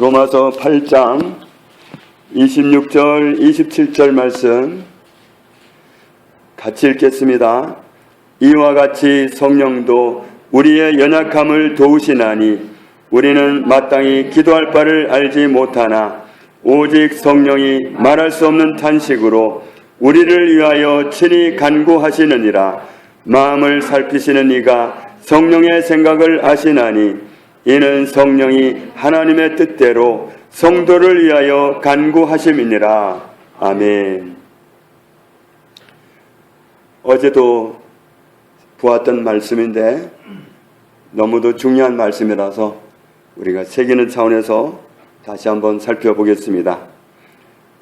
로마서 8장 26절, 27절 말씀 같이 읽겠습니다. 이와 같이 성령도 우리의 연약함을 도우시나니 우리는 마땅히 기도할 바를 알지 못하나 오직 성령이 말할 수 없는 탄식으로 우리를 위하여 친히 간구하시느니라 마음을 살피시는 이가 성령의 생각을 아시나니 이는 성령이 하나님의 뜻대로 성도를 위하여 간구하심이니라. 아멘. 어제도 보았던 말씀인데 너무도 중요한 말씀이라서 우리가 새기는 차원에서 다시 한번 살펴보겠습니다.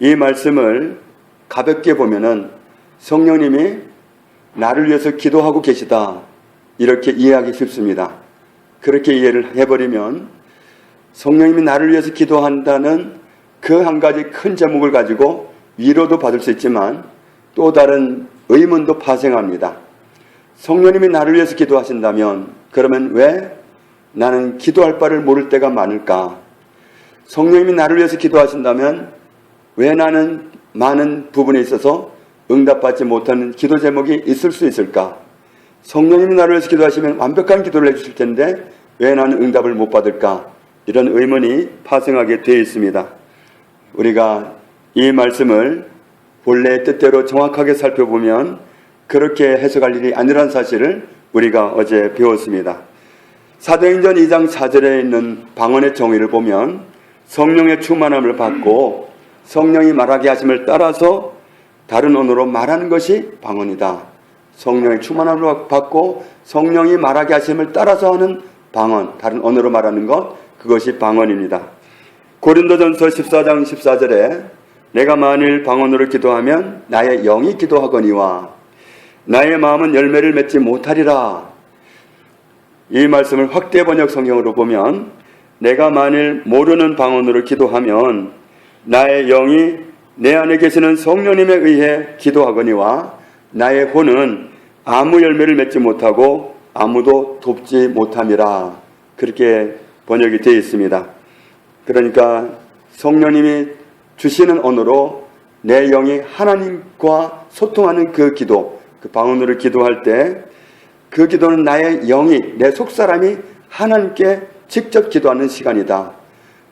이 말씀을 가볍게 보면은 성령님이 나를 위해서 기도하고 계시다. 이렇게 이해하기 쉽습니다. 그렇게 이해를 해버리면 성령님이 나를 위해서 기도한다는 그 한 가지 큰 제목을 가지고 위로도 받을 수 있지만 또 다른 의문도 파생합니다. 성령님이 나를 위해서 기도하신다면 그러면 왜 나는 기도할 바를 모를 때가 많을까? 성령님이 나를 위해서 기도하신다면 왜 나는 많은 부분에 있어서 응답받지 못하는 기도 제목이 있을 수 있을까? 성령님이 나를 위해서 기도하시면 완벽한 기도를 해주실 텐데 왜 나는 응답을 못 받을까? 이런 의문이 파생하게 되어 있습니다. 우리가 이 말씀을 본래의 뜻대로 정확하게 살펴보면 그렇게 해석할 일이 아니란 사실을 우리가 어제 배웠습니다. 사도행전 2장 4절에 있는 방언의 정의를 보면 성령의 충만함을 받고 성령이 말하게 하심을 따라서 다른 언어로 말하는 것이 방언이다. 성령의 충만함을 받고 성령이 말하게 하심을 따라서 하는 방언, 다른 언어로 말하는 것, 그것이 방언입니다. 고린도전서 14장 14절에 내가 만일 방언으로 기도하면 나의 영이 기도하거니와 나의 마음은 열매를 맺지 못하리라. 이 말씀을 확대 번역 성경으로 보면 내가 만일 모르는 방언으로 기도하면 나의 영이 내 안에 계시는 성령님에 의해 기도하거니와 나의 혼은 아무 열매를 맺지 못하고 아무도 돕지 못함이라. 그렇게 번역이 되어 있습니다. 그러니까 성령님이 주시는 언어로 내 영이 하나님과 소통하는 그 기도, 그 방언으로 기도할 때 그 기도는 나의 영이, 내 속사람이 하나님께 직접 기도하는 시간이다.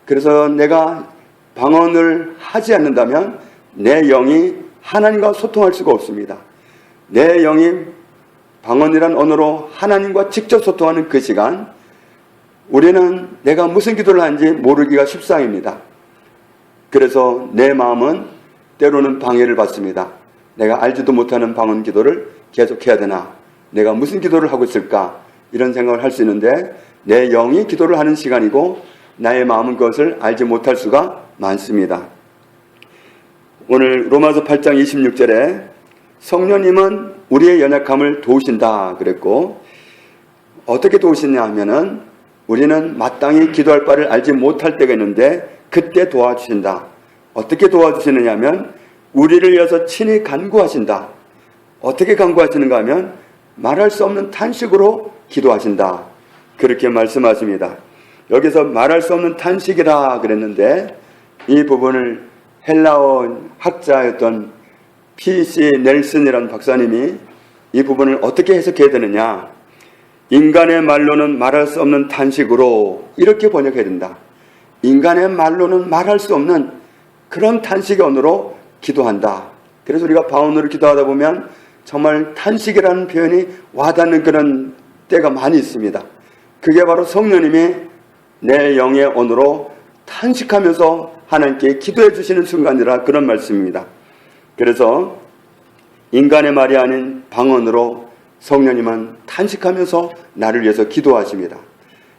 그래서 내가 방언을 하지 않는다면 내 영이 하나님과 소통할 수가 없습니다. 내 영이 방언이란 언어로 하나님과 직접 소통하는 그 시간, 우리는 내가 무슨 기도를 하는지 모르기가 십상입니다. 그래서 내 마음은 때로는 방해를 받습니다. 내가 알지도 못하는 방언 기도를 계속 해야 되나? 내가 무슨 기도를 하고 있을까? 이런 생각을 할 수 있는데 내 영이 기도를 하는 시간이고 나의 마음은 그것을 알지 못할 수가 많습니다. 오늘 로마서 8장 26절에 성령님은 우리의 연약함을 도우신다 그랬고 어떻게 도우시냐 하면은 우리는 마땅히 기도할 바를 알지 못할 때가 있는데 그때 도와주신다. 어떻게 도와주시느냐 하면 우리를 위해서 친히 간구하신다. 어떻게 간구하시는가 하면 말할 수 없는 탄식으로 기도하신다. 그렇게 말씀하십니다. 여기서 말할 수 없는 탄식이라 그랬는데 이 부분을 헬라어 학자였던 P.C. 넬슨이라는 박사님이 이 부분을 어떻게 해석해야 되느냐. 인간의 말로는 말할 수 없는 탄식으로 이렇게 번역해야 된다. 인간의 말로는 말할 수 없는 그런 탄식의 언어로 기도한다. 그래서 우리가 방언으로 기도하다 보면 정말 탄식이라는 표현이 와닿는 그런 때가 많이 있습니다. 그게 바로 성령님이 내 영의 언어로 탄식하면서 하나님께 기도해 주시는 순간이라 그런 말씀입니다. 그래서 인간의 말이 아닌 방언으로 성령님은 탄식하면서 나를 위해서 기도하십니다.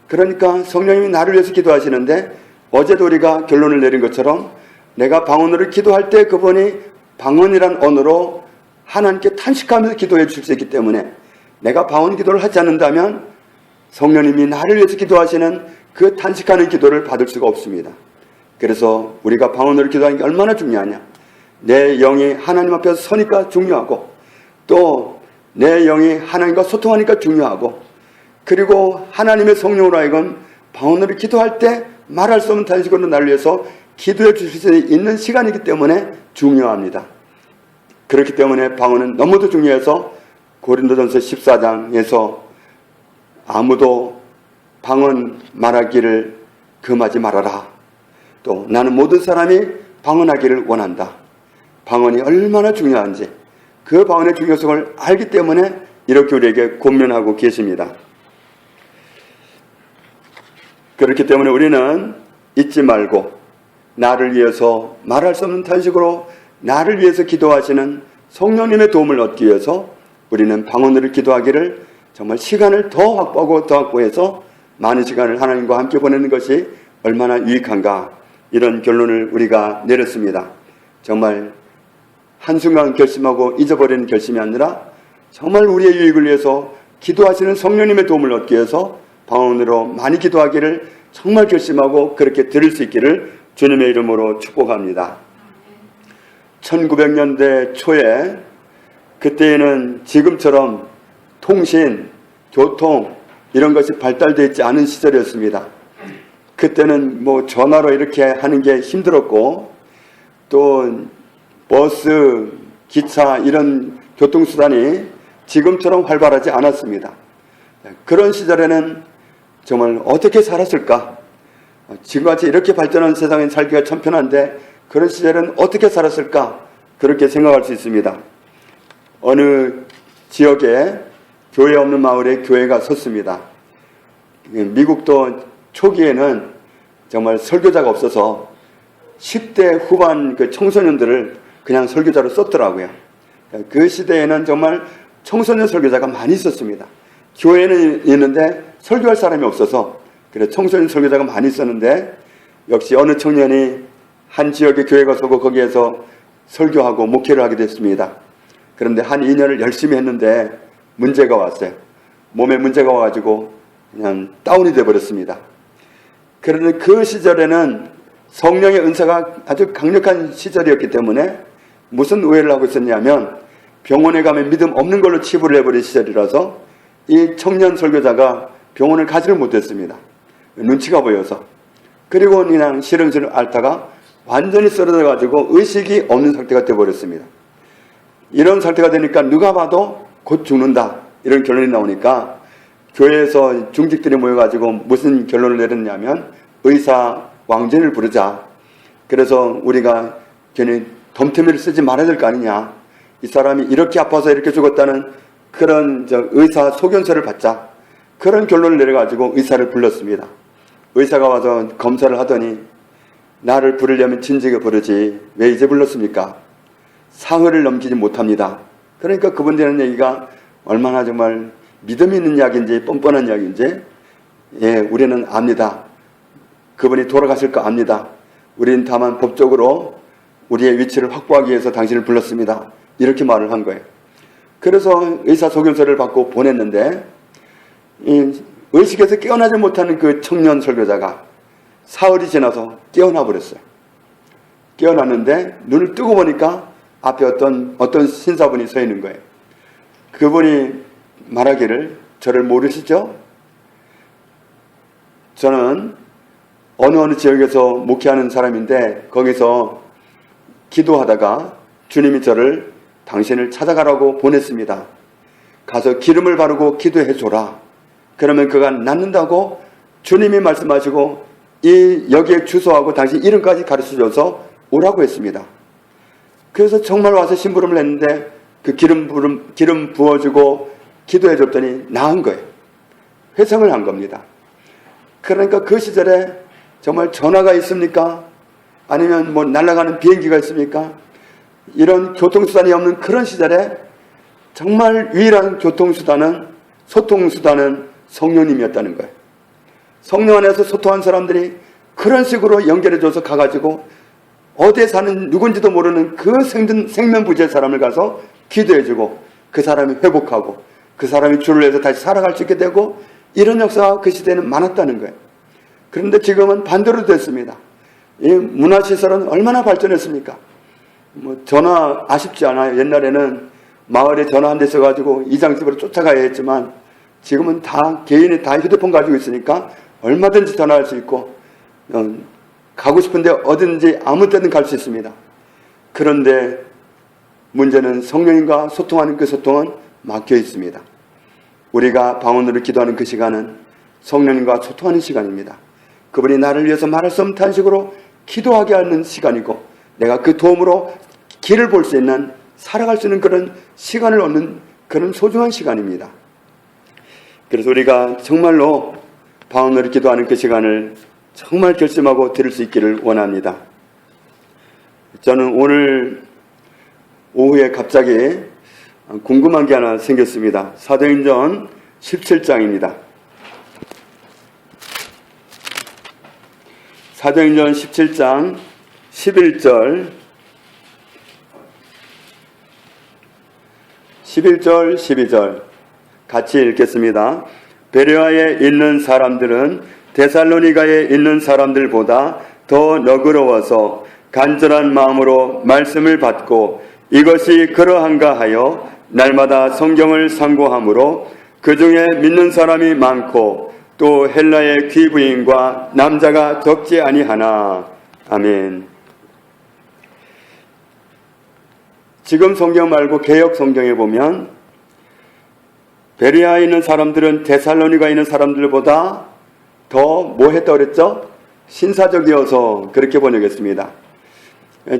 그러니까 성령님이 나를 위해서 기도하시는데 어제도 우리가 결론을 내린 것처럼 내가 방언으로 기도할 때 그분이 방언이란 언어로 하나님께 탄식하면서 기도해 주실 수 있기 때문에 내가 방언 기도를 하지 않는다면 성령님이 나를 위해서 기도하시는 그 탄식하는 기도를 받을 수가 없습니다. 그래서 우리가 방언으로 기도하는 게 얼마나 중요하냐. 내 영이 하나님 앞에서 서니까 중요하고 또 내 영이 하나님과 소통하니까 중요하고 그리고 하나님의 성령으로 하여금 방언으로 기도할 때 말할 수 없는 탄식으로 나를 위해서 기도해 주실 수 있는 시간이기 때문에 중요합니다. 그렇기 때문에 방언은 너무도 중요해서 고린도전서 14장에서 아무도 방언 말하기를 금하지 말아라. 또 나는 모든 사람이 방언하기를 원한다. 방언이 얼마나 중요한지 그 방언의 중요성을 알기 때문에 이렇게 우리에게 권면하고 계십니다. 그렇기 때문에 우리는 잊지 말고 나를 위해서 말할 수 없는 탄식으로 나를 위해서 기도하시는 성령님의 도움을 얻기 위해서 우리는 방언으로 기도하기를 정말 시간을 더 확보하고 더 확보해서 많은 시간을 하나님과 함께 보내는 것이 얼마나 유익한가 이런 결론을 우리가 내렸습니다. 정말 한순간 결심하고 잊어버리는 결심이 아니라 정말 우리의 유익을 위해서 기도하시는 성령님의 도움을 얻기 위해서 방언으로 많이 기도하기를 정말 결심하고 그렇게 들을 수 있기를 주님의 이름으로 축복합니다. 1900년대 초에 그때에는 지금처럼 통신, 교통 이런 것이 발달되어 있지 않은 시절이었습니다. 그때는 뭐 전화로 이렇게 하는 게 힘들었고 또 버스, 기차 이런 교통수단이 지금처럼 활발하지 않았습니다. 그런 시절에는 정말 어떻게 살았을까? 지금같이 이렇게 발전한 세상에 살기가 참 편한데 그런 시절은 어떻게 살았을까? 그렇게 생각할 수 있습니다. 어느 지역에 교회 없는 마을에 교회가 섰습니다. 미국도 초기에는 정말 설교자가 없어서 10대 후반 그 청소년들을 그냥 설교자로 썼더라고요. 그 시대에는 정말 청소년 설교자가 많이 있었습니다. 교회는 있는데 설교할 사람이 없어서 그래 청소년 설교자가 많이 있었는데 역시 어느 청년이 한 지역의 교회가 서고 거기에서 설교하고 목회를 하게 됐습니다. 그런데 한 2년을 열심히 했는데 문제가 왔어요. 몸에 문제가 와가지고 그냥 다운이 돼버렸습니다. 그런데 그 시절에는 성령의 은사가 아주 강력한 시절이었기 때문에 무슨 오해를 하고 있었냐면 병원에 가면 믿음 없는 걸로 치부를 해버린 시절이라서 이 청년 설교자가 병원을 가지를 못했습니다. 눈치가 보여서. 그리고 그냥 실흥실을 앓다가 완전히 쓰러져가지고 의식이 없는 상태가 되어버렸습니다. 이런 상태가 되니까 누가 봐도 곧 죽는다. 이런 결론이 나오니까 교회에서 중직들이 모여가지고 무슨 결론을 내렸냐면 의사 왕전을 부르자. 그래서 우리가 괜히 덤태미를 쓰지 말아야 될 거 아니냐. 이 사람이 이렇게 아파서 이렇게 죽었다는 그런 의사 소견서를 받자. 그런 결론을 내려가지고 의사를 불렀습니다. 의사가 와서 검사를 하더니 나를 부르려면 진즉에 부르지 왜 이제 불렀습니까? 사흘을 넘기지 못합니다. 그러니까 그분들이 하는 얘기가 얼마나 정말 믿음 있는 이야기인지 뻔뻔한 이야기인지 예, 우리는 압니다. 그분이 돌아가실 거 압니다. 우리는 다만 법적으로 우리의 위치를 확보하기 위해서 당신을 불렀습니다. 이렇게 말을 한 거예요. 그래서 의사 소견서를 받고 보냈는데 의식에서 깨어나지 못하는 그 청년 설교자가 사흘이 지나서 깨어나 버렸어요. 깨어났는데 눈을 뜨고 보니까 앞에 어떤 어떤 신사분이 서 있는 거예요. 그분이 말하기를 저를 모르시죠? 저는 어느 어느 지역에서 목회하는 사람인데 거기서 기도하다가 주님이 저를 당신을 찾아가라고 보냈습니다. 가서 기름을 바르고 기도해 줘라. 그러면 그가 낫는다고 주님이 말씀하시고 이 여기에 주소하고 당신 이름까지 가르쳐 줘서 오라고 했습니다. 그래서 정말 와서 심부름을 했는데 그 기름 부름 기름 부어주고 기도해 줬더니 나은 거예요. 회성을 한 겁니다. 그러니까 그 시절에 정말 전화가 있습니까? 아니면 뭐 날아가는 비행기가 있습니까? 이런 교통수단이 없는 그런 시절에 정말 유일한 교통수단은 소통수단은 성령님이었다는 거예요. 성령 안에서 소통한 사람들이 그런 식으로 연결해줘서 가가지고 어디에 사는 누군지도 모르는 그 생면부지의 사람을 가서 기도해주고 그 사람이 회복하고 그 사람이 주를 위해서 다시 살아갈 수 있게 되고 이런 역사가 그 시대에는 많았다는 거예요. 그런데 지금은 반대로 됐습니다. 이 문화시설은 얼마나 발전했습니까? 뭐 전화 아쉽지 않아요. 옛날에는 마을에 전화 한 대 써가지고 이장집으로 쫓아가야 했지만 지금은 다 개인이 다 휴대폰 가지고 있으니까 얼마든지 전화할 수 있고 어, 가고 싶은데 어딘지 아무 때든 갈 수 있습니다. 그런데 문제는 성령님과 소통하는 그 소통은 막혀 있습니다. 우리가 방언으로 기도하는 그 시간은 성령님과 소통하는 시간입니다. 그분이 나를 위해서 말할 수 없는 탄식으로 기도하게 하는 시간이고 내가 그 도움으로 길을 볼 수 있는 살아갈 수 있는 그런 시간을 얻는 그런 소중한 시간입니다. 그래서 우리가 정말로 방언으로 기도하는 그 시간을 정말 결심하고 드릴 수 있기를 원합니다. 저는 오늘 오후에 갑자기 궁금한 게 하나 생겼습니다. 사도행전 17장입니다. 사도행전 17장 11절 11절 12절 같이 읽겠습니다. 베레아에 있는 사람들은 데살로니가에 있는 사람들보다 더 너그러워서 간절한 마음으로 말씀을 받고 이것이 그러한가 하여 날마다 성경을 상고함으로 그 중에 믿는 사람이 많고 또 헬라의 귀부인과 남자가 적지 아니하나 아멘. 지금 성경 말고 개혁 성경에 보면 베리아에 있는 사람들은 데살로니가 있는 사람들보다 더 뭐 했다 그랬죠? 신사적이어서 그렇게 번역했습니다.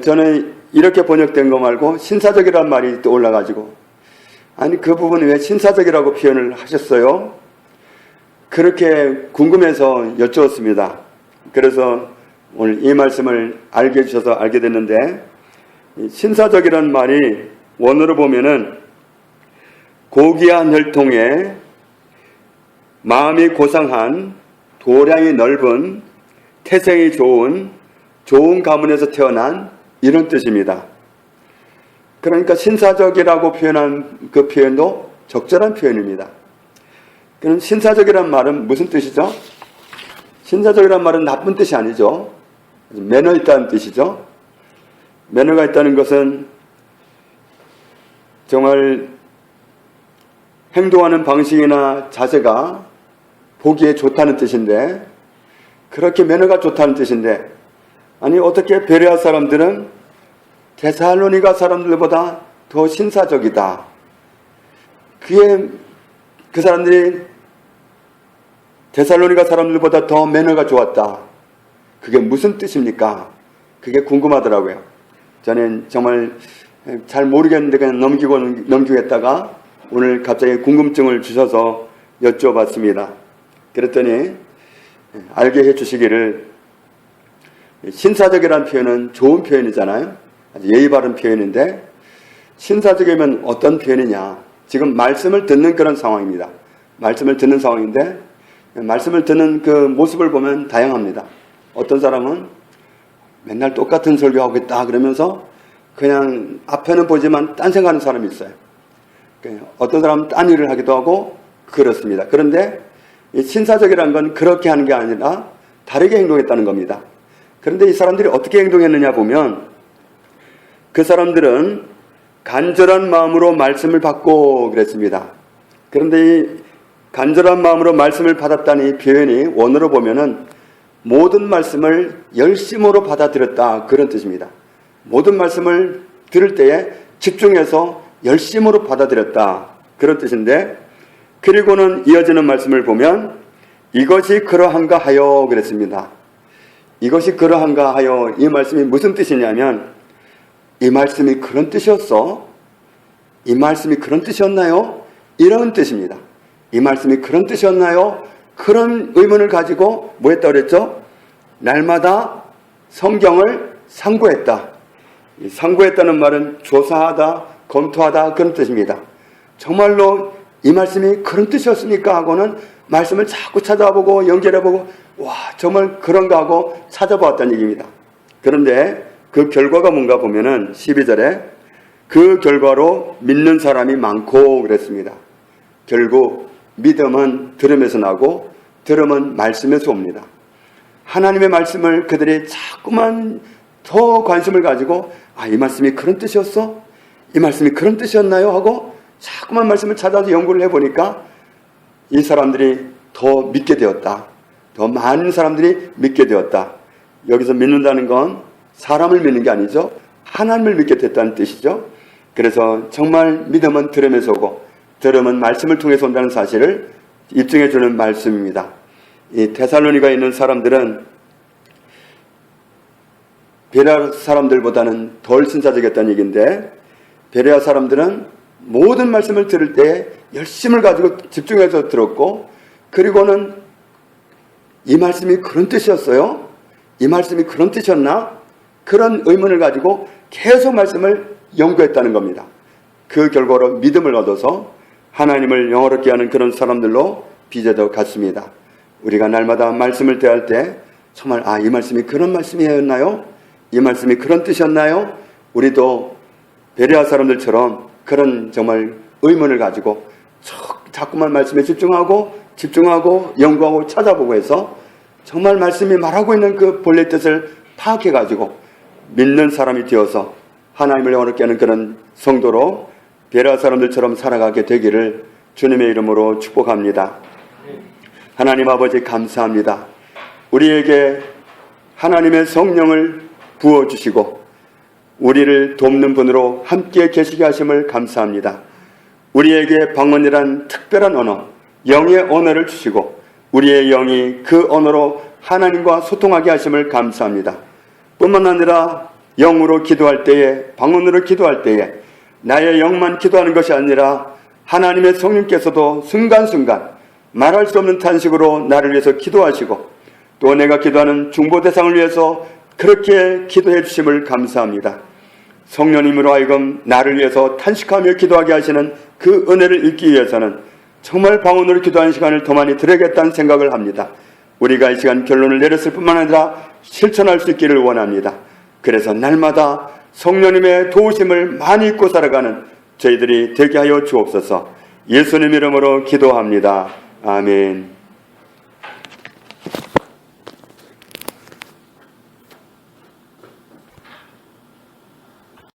저는 이렇게 번역된 거 말고 신사적이란 말이 또 올라가지고 아니 그 부분을 왜 신사적이라고 표현을 하셨어요? 그렇게 궁금해서 여쭈었습니다. 그래서 오늘 이 말씀을 알게 해주셔서 알게 됐는데 신사적이란 말이 원어로 보면은 고귀한 혈통에 마음이 고상한 도량이 넓은 태생이 좋은 좋은 가문에서 태어난 이런 뜻입니다. 그러니까 신사적이라고 표현한 그 표현도 적절한 표현입니다. 그럼 신사적이란 말은 무슨 뜻이죠? 신사적이란 말은 나쁜 뜻이 아니죠. 매너 있다는 뜻이죠. 매너가 있다는 것은 정말 행동하는 방식이나 자세가 보기에 좋다는 뜻인데 그렇게 매너가 좋다는 뜻인데 아니 어떻게 베레아 사람들은 데살로니가 사람들보다 더 신사적이다. 그게 그 사람들이 데살로니가 사람들보다 더 매너가 좋았다. 그게 무슨 뜻입니까? 그게 궁금하더라고요. 저는 정말 잘 모르겠는데 그냥 넘기고 넘기겠다가 오늘 갑자기 궁금증을 주셔서 여쭤봤습니다. 그랬더니 알게 해주시기를 신사적이라는 표현은 좋은 표현이잖아요. 아주 예의 바른 표현인데 신사적이면 어떤 표현이냐? 지금 말씀을 듣는 그런 상황입니다. 말씀을 듣는 상황인데 말씀을 듣는 그 모습을 보면 다양합니다. 어떤 사람은 맨날 똑같은 설교하고 있다 그러면서 그냥 앞에는 보지만 딴 생각하는 사람이 있어요. 어떤 사람은 딴 일을 하기도 하고 그렇습니다. 그런데 신사적이라는 건 그렇게 하는 게 아니라 다르게 행동했다는 겁니다. 그런데 이 사람들이 어떻게 행동했느냐 보면 그 사람들은 간절한 마음으로 말씀을 받고 그랬습니다. 그런데 이 간절한 마음으로 말씀을 받았다는 이 표현이 원어로 보면은 모든 말씀을 열심으로 받아들였다 그런 뜻입니다. 모든 말씀을 들을 때에 집중해서 열심으로 받아들였다 그런 뜻인데 그리고는 이어지는 말씀을 보면 이것이 그러한가 하여 그랬습니다. 이것이 그러한가 하여 이 말씀이 무슨 뜻이냐면 이 말씀이 그런 뜻이었어? 이 말씀이 그런 뜻이었나요? 이런 뜻입니다. 이 말씀이 그런 뜻이었나요? 그런 의문을 가지고 뭐 했다 그랬죠? 날마다 성경을 상고했다. 상고했다는 말은 조사하다, 검토하다 그런 뜻입니다. 정말로 이 말씀이 그런 뜻이었습니까? 하고는 말씀을 자꾸 찾아보고 연결해보고 와 정말 그런가 하고 찾아보았다는 얘기입니다. 그런데 그 결과가 뭔가 보면은 12절에 그 결과로 믿는 사람이 많고 그랬습니다. 결국 믿음은 들음에서 나고 들음은 말씀에서 옵니다. 하나님의 말씀을 그들이 자꾸만 더 관심을 가지고 아, 이 말씀이 그런 뜻이었어? 이 말씀이 그런 뜻이었나요? 하고 자꾸만 말씀을 찾아서 연구를 해보니까 이 사람들이 더 믿게 되었다. 더 많은 사람들이 믿게 되었다. 여기서 믿는다는 건 사람을 믿는 게 아니죠. 하나님을 믿게 됐다는 뜻이죠. 그래서 정말 믿음은 들음에서 오고 들음은 말씀을 통해서 온다는 사실을 입증해 주는 말씀입니다. 이 테살로니가 있는 사람들은 베레아 사람들보다는 덜 신사적이었다는 얘기인데 베레아 사람들은 모든 말씀을 들을 때 열심을 가지고 집중해서 들었고 그리고는 이 말씀이 그런 뜻이었어요? 이 말씀이 그런 뜻이었나? 그런 의문을 가지고 계속 말씀을 연구했다는 겁니다. 그 결과로 믿음을 얻어서 하나님을 영어롭게 하는 그런 사람들로 빚어져 갔습니다. 우리가 날마다 말씀을 대할 때 정말 아, 이 말씀이 그런 말씀이었나요? 이 말씀이 그런 뜻이었나요? 우리도 베레아 사람들처럼 그런 정말 의문을 가지고 자꾸만 말씀에 집중하고 집중하고 연구하고 찾아보고 해서 정말 말씀이 말하고 있는 그 본래 뜻을 파악해 가지고 믿는 사람이 되어서 하나님을 영원롭게 하는 그런 성도로 베라 사람들처럼 살아가게 되기를 주님의 이름으로 축복합니다. 하나님 아버지 감사합니다. 우리에게 하나님의 성령을 부어 주시고 우리를 돕는 분으로 함께 계시게 하심을 감사합니다. 우리에게 방언이란 특별한 언어, 영의 언어를 주시고 우리의 영이 그 언어로 하나님과 소통하게 하심을 감사합니다. 뿐만 아니라 영으로 기도할 때에 방언으로 기도할 때에 나의 영만 기도하는 것이 아니라 하나님의 성령께서도 순간순간 말할 수 없는 탄식으로 나를 위해서 기도하시고 또 내가 기도하는 중보 대상을 위해서 그렇게 기도해 주심을 감사합니다. 성령님으로 하여금 나를 위해서 탄식하며 기도하게 하시는 그 은혜를 잊기 위해서는 정말 방언으로 기도하는 시간을 더 많이 드려야겠다는 생각을 합니다. 우리가 이 시간 결론을 내렸을 뿐만 아니라 실천할 수 있기를 원합니다. 그래서 날마다 성령님의 도우심을 많이 잊고 살아가는 저희들이 되게 하여 주옵소서. 예수님 이름으로 기도합니다. 아멘.